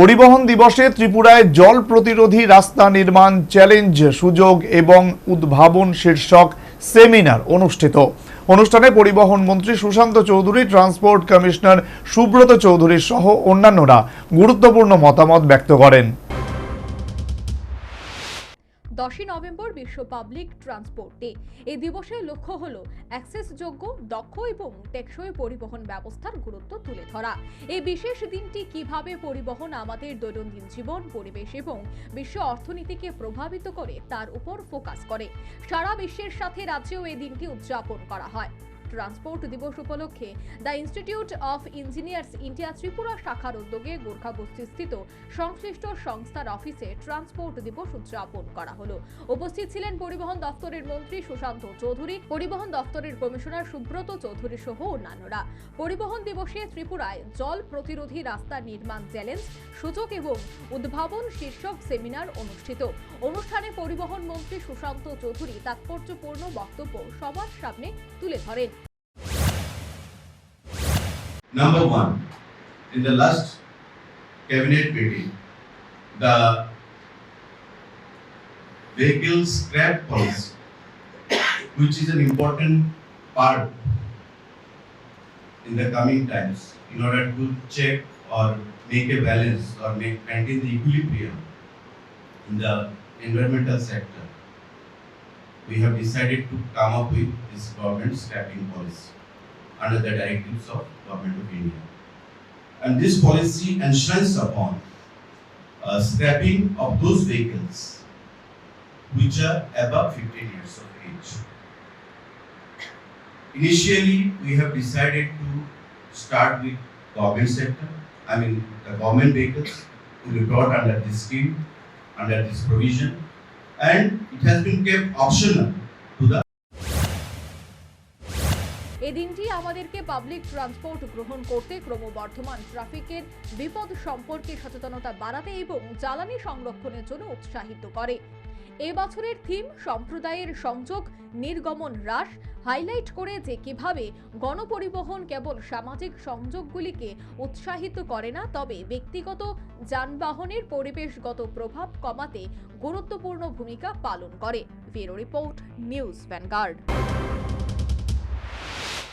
পরিবহন দিবসে ত্রিপুরায় জল প্রতিরোধী রাস্তা নির্মাণ চ্যালেঞ্জ সুযোগ এবং উদ্ভাবন শীর্ষক সেমিনার অনুষ্ঠিত। অনুষ্ঠানে পরিবহন মন্ত্রী সুশান্ত চৌধুরী, ট্রান্সপোর্ট কমিশনার সুব্রত চৌধুরী সহ অন্যান্যরা গুরুত্বপূর্ণ মতামত ব্যক্ত করেন। দশই নভেম্বর বিশ্ব পাবলিক ট্রান্সপোর্ট ডে। এই দিবসের লক্ষ্য হল অ্যাক্সেসযোগ্য, দক্ষ এবং টেকসই পরিবহন ব্যবস্থার গুরুত্ব তুলে ধরা। এই বিশেষ দিনটি কীভাবে পরিবহন আমাদের দৈনন্দিন জীবন, পরিবেশ এবং বিশ্ব অর্থনীতিকে প্রভাবিত করে তার উপর ফোকাস করে। সারা বিশ্বের সাথে রাজ্যেও এই দিনটি উদযাপন করা হয়। ট্রান্সপোর্ট দিবস উপলক্ষে the institute of engineers India Tripura শাখার উদ্যোগে গোর্খাবস্তি স্থিত সংশ্লিষ্ট সংস্থার অফিসে ট্রান্সপোর্ট দিবস উদযাপন করা হলো। উপস্থিত ছিলেন পরিবহন দপ্তরের মন্ত্রী সুশান্ত চৌধুরী, পরিবহন দপ্তরের কমিশনার সুব্রত চৌধুরী সহ অন্যান্যরা। পরিবহন দিবসে ত্রিপুরায় জল প্রতিরোধী রাস্তা নির্মাণ চ্যালেঞ্জ সুযোগ এবং উদ্ভাবন শীর্ষক সেমিনার অনুষ্ঠিত। অনুষ্ঠানে পরিবহন মন্ত্রী সুশান্ত চৌধুরী তাৎপর্যপূর্ণ বক্তব্য সবার সামনে তুলে ধরেন। Number one, in the last cabinet meeting, the vehicle scrap policy, which is an important part in the coming times, in order to check or make a balance or make, maintain the equilibrium in the environmental sector. We have decided to come up with this government scrapping policy under the directives of Government of India. And this policy enshrines upon uh, scrapping of those vehicles which are above 15 years of age. Initially, we have decided to start with government sector, I mean the government vehicles will be brought under this scheme, under this provision, and it has been kept optional এই দিনটি আমাদেরকে public transport গ্রহণ করতে ক্রমবর্ধমান ট্রাফিকের বিপদ সম্পর্কে সচেতনতা বাড়াতে এবং জ্বালানি সংরক্ষণের জন্য উৎসাহিত করে। এ বছরের থিম সম্প্রদায়ের সংযোগ, নির্গমন হ্রাস হাইলাইট করে যে কীভাবে গণপরিবহন কেবল সামাজিক সংযোগগুলিকে উৎসাহিত করে না, তবে ব্যক্তিগত যানবাহনের পরিবেশগত প্রভাব কমাতে গুরুত্বপূর্ণ ভূমিকা পালন করে। Bureau report, news Vanguard.